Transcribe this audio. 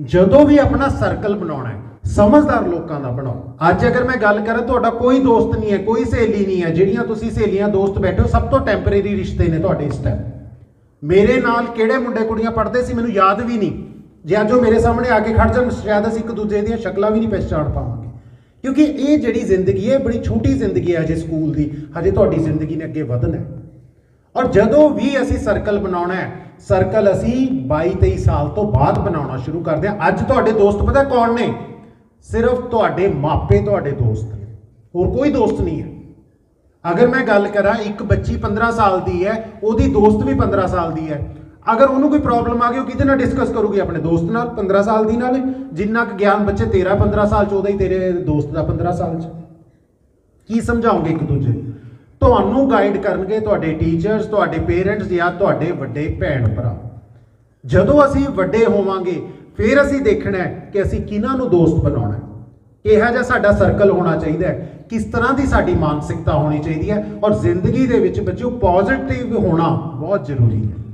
ਜਦੋਂ ਵੀ ਆਪਣਾ ਸਰਕਲ ਬਣਾਉਣਾ ਹੈ, ਸਮਝਦਾਰ ਲੋਕਾਂ ਦਾ ਬਣਾਓ। ਅੱਜ ਅਗਰ ਮੈਂ ਗੱਲ ਕਰਾਂ, ਤੁਹਾਡਾ ਕੋਈ ਦੋਸਤ ਨਹੀਂ ਹੈ, ਕੋਈ ਸਹੇਲੀ ਨਹੀਂ ਹੈ, ਜਿਹੜੀਆਂ ਤੁਸੀਂ ਸਹੇਲੀਆਂ, ਦੋਸਤ ਬੈਠੇ ਹੋ, ਸਭ ਤੋਂ ਟੈਂਪਰੇਰੀ ਰਿਸ਼ਤੇ ਨੇ ਤੁਹਾਡੇ ਇਸ ਟਾਈਮ ਮੇਰੇ ਨਾਲ ਕਿਹੜੇ ਮੁੰਡੇ ਕੁੜੀਆਂ ਪੜ੍ਹਦੇ ਸੀ, ਮੈਨੂੰ ਯਾਦ ਵੀ ਨਹੀਂ। ਜੇ ਅੱਜ ਉਹ ਮੇਰੇ ਸਾਹਮਣੇ ਆ ਕੇ ਖੜ ਜਾਣ, ਸ਼ਾਇਦ ਅਸੀਂ ਇੱਕ ਦੂਜੇ ਦੀਆਂ ਸ਼ਕਲਾਂ ਵੀ ਨਹੀਂ ਪਛਾਣ ਪਾਵਾਂਗੇ। ਕਿਉਂਕਿ ਇਹ ਜਿਹੜੀ ਜ਼ਿੰਦਗੀ ਹੈ ਬੜੀ ਛੋਟੀ ਜ਼ਿੰਦਗੀ ਹੈ ਅਜੇ ਸਕੂਲ ਦੀ। ਹਜੇ ਤੁਹਾਡੀ ਜ਼ਿੰਦਗੀ ਨੇ ਅੱਗੇ ਵਧਣਾ ਹੈ। ਔਰ ਜਦੋਂ ਵੀ ਅਸੀਂ ਸਰਕਲ ਬਣਾਉਣਾ ਹੈ ਸਰਕਲ ਅਸੀਂ 22 23 ਸਾਲ ਤੋਂ ਬਾਅਦ ਬਣਾਉਣਾ ਸ਼ੁਰੂ ਕਰਦੇ ਹਾਂ। ਅੱਜ ਤੁਹਾਡੇ ਦੋਸਤ ਪਤਾ ਕੌਣ ਨੇ? ਸਿਰਫ ਤੁਹਾਡੇ ਮਾਪੇ ਤੁਹਾਡੇ ਦੋਸਤ ਨੇ। ਹੋਰ ਕੋਈ ਦੋਸਤ ਨਹੀਂ ਹੈ। ਅਗਰ ਮੈਂ ਗੱਲ ਕਰਾਂ, ਇੱਕ ਬੱਚੀ 15 ਸਾਲ ਦੀ ਹੈ, ਉਹਦੀ ਦੋਸਤ ਵੀ 15 ਸਾਲ ਦੀ ਹੈ। ਅਗਰ ਉਹਨੂੰ ਕੋਈ ਪ੍ਰੋਬਲਮ ਆ ਗਈ, ਉਹ ਕਿਹਦੇ ਨਾਲ ਡਿਸਕਸ ਕਰੂਗੀ? ਆਪਣੇ ਦੋਸਤ ਨਾਲ 15 ਸਾਲ ਦੀ ਨਾਲ? ਜਿੰਨਾ ਕੁ ਗਿਆਨ ਬੱਚੇ ਤੇਰਾ 15 ਸਾਲ ਚ, ਉਹਦਾ ਹੀ ਤੇਰੇ ਦੋਸਤ ਦਾ 15 ਸਾਲ ਚ। ਕੀ ਸਮਝਾਉਂਗੇ ਇੱਕ ਦੂਜੇ ਨੂੰ? ਤੁਹਾਨੂੰ ਗਾਈਡ ਕਰਨਗੇ ਤੁਹਾਡੇ ਟੀਚਰਸ ਤੁਹਾਡੇ ਪੇਰੈਂਟਸ ਜਾਂ ਤੁਹਾਡੇ ਵੱਡੇ ਭੈਣ ਭਰਾ। ਜਦੋਂ ਅਸੀਂ ਵੱਡੇ ਹੋਵਾਂਗੇ, ਫਿਰ ਅਸੀਂ ਦੇਖਣਾ ਹੈ ਕਿ ਅਸੀਂ ਕਿਹਨਾਂ ਨੂੰ ਦੋਸਤ ਬਣਾਉਣਾ ਹੈ। ਕਿਹਾ ਜਿਹਾ ਸਾਡਾ ਸਰਕਲ ਹੋਣਾ ਚਾਹੀਦਾ ਹੈ, ਕਿਸ ਤਰ੍ਹਾਂ ਦੀ ਸਾਡੀ ਮਾਨਸਿਕਤਾ ਹੋਣੀ ਚਾਹੀਦੀ ਹੈ ਔਰ ਜ਼ਿੰਦਗੀ ਦੇ ਵਿੱਚ ਬੱਚਿਓ ਪੋਜ਼ਿਟਿਵ ਹੋਣਾ ਬਹੁਤ ਜ਼ਰੂਰੀ ਹੈ।